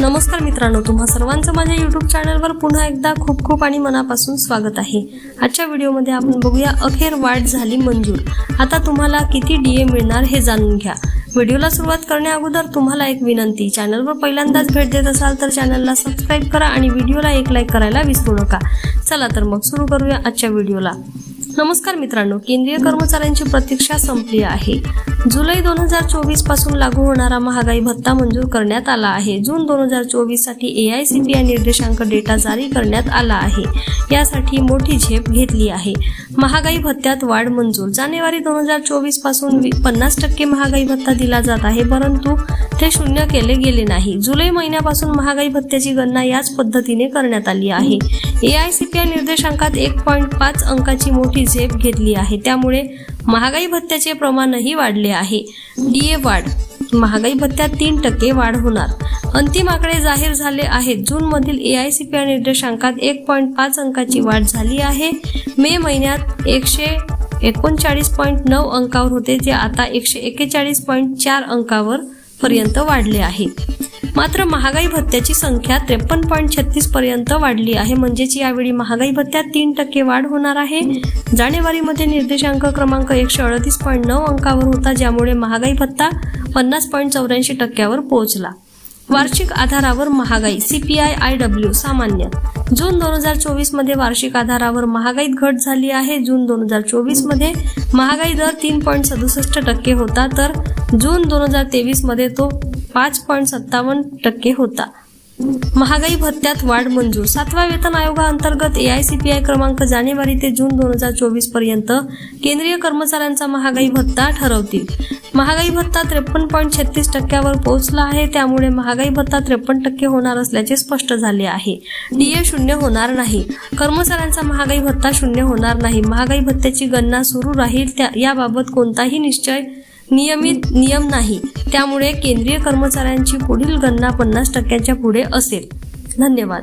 नमस्कार मित्रांनो तुम्हा सर्वांचं माझ्या यूट्यूब चॅनलवर पुन्हा एकदा खूप खूप आणि मनापासून स्वागत आहे. आजच्या व्हिडिओमध्ये आपण बघूया अखेर वाढ झाली मंजूर. आता तुम्हाला किती डी ए मिळणार हे जाणून घ्या. व्हिडिओला सुरुवात करण्या अगोदर तुम्हाला एक विनंती चॅनलवर पहिल्यांदाच भेट देत असाल तर चॅनलला सबस्क्राईब करा आणि व्हिडिओला एक लाईक करायला विसरू नका. चला तर मग सुरू करूया आजच्या व्हिडिओला नमस्कार मित्रांनो केंद्रीय कर्मचाऱ्यांची प्रतीक्षा संपली आहे. जुलै दोन हजार चोवीसपासून लागू होणारा महागाई भत्ता मंजूर करण्यात आला आहे. जून दोन हजार चोवीससाठी A I C P I निर्देशांक डेटा जारी करण्यात आला आहे. यासाठी मोठी झेप घेतली आहे. महागाई भत्त्यात वाढ मंजूर. जानेवारी दोन हजार चोवीसपासून वी- पन्नास टक्के महागाई भत्ता दिला जात आहे परंतु ते शून्य केले गेले नाही. जुलै महिन्यापासून महागाई भत्त्याची गणना याच पद्धतीने करण्यात आली आहे. A I C P I निर्देशांकात एक पॉईंट पाच अंकाची मोठी झेप घेतली आहे. त्यामुळे महागाई भत्त्याचे प्रमाणही वाढले आहे. डी ए वाढ. महागाई भत्त्यात तीन टक्के वाढ होणार. अंतिम आकडे जाहीर झाले आहेत. जूनमधील A I C P I निर्देशांकात एक पॉईंट पाच अंकाची वाढ झाली आहे. मे महिन्यात एकशे एकोणचाळीस पॉईंट नऊ अंकावर होते जे आता एकशे एक्केचाळीस पॉईंट चार अंकावर पर्यंत वाढले आहे. मात्र महागाई भत्त्याची संख्या त्रेपन्न पॉईंट छत्तीस पर्यंत वाढली आहे. म्हणजेच यावेळी महागाई भत्त्यात तीन टक्के वाढ होणार आहे. जानेवारीमध्ये निर्देशांक क्रमांक एकशे अडतीस पॉईंट नऊ अंकावर होता ज्यामुळे महागाई भत्ता पन्नास पॉईंट चौऱ्याऐंशी टक्क्यावर पोहोचला. वार्षिक आधारावर महागाई सीपीआय आय डब्ल्यू सामान्य. जून दोन हजार चोवीसमध्ये वार्षिक आधारावर महागाईत घट झाली आहे. जून दोन हजार चोवीसमध्ये महागाई दर तीन पॉईंट सदुसष्ट टक्के होता तर जून दोन हजार तेवीसमध्ये तो पाच पॉईंट सत्तावन्न टक्के होता. महागाई भत्त्यात वाढ मंजूर. सातव्या वेतन आयोगाअंतर्गत A I C P I क्रमांक जानेवारी ते जून दोन हजार चोवीसपर्यंत केंद्रीय कर्मचाऱ्यांचा महागाई भत्ता ठरवतील. महागाई भत्ता त्रेपन्न पॉईंट छत्तीस टक्क्यावर पोहोचला आहे. त्यामुळे महागाई भत्ता त्रेपन्न टक्के होणार असल्याचे स्पष्ट झाले आहे. डीए शून्य होणार नाही. कर्मचाऱ्यांचा महागाई भत्ता शून्य होणार नाही. महागाई भत्त्याची गणना सुरू राहील त्या याबाबत कोणताही निश्चय नियमित नियम नाही. त्यामुळे केंद्रीय कर्मचाऱ्यांची पुढील गणना पन्नास टक्क्यांच्या पुढे असेल. धन्यवाद.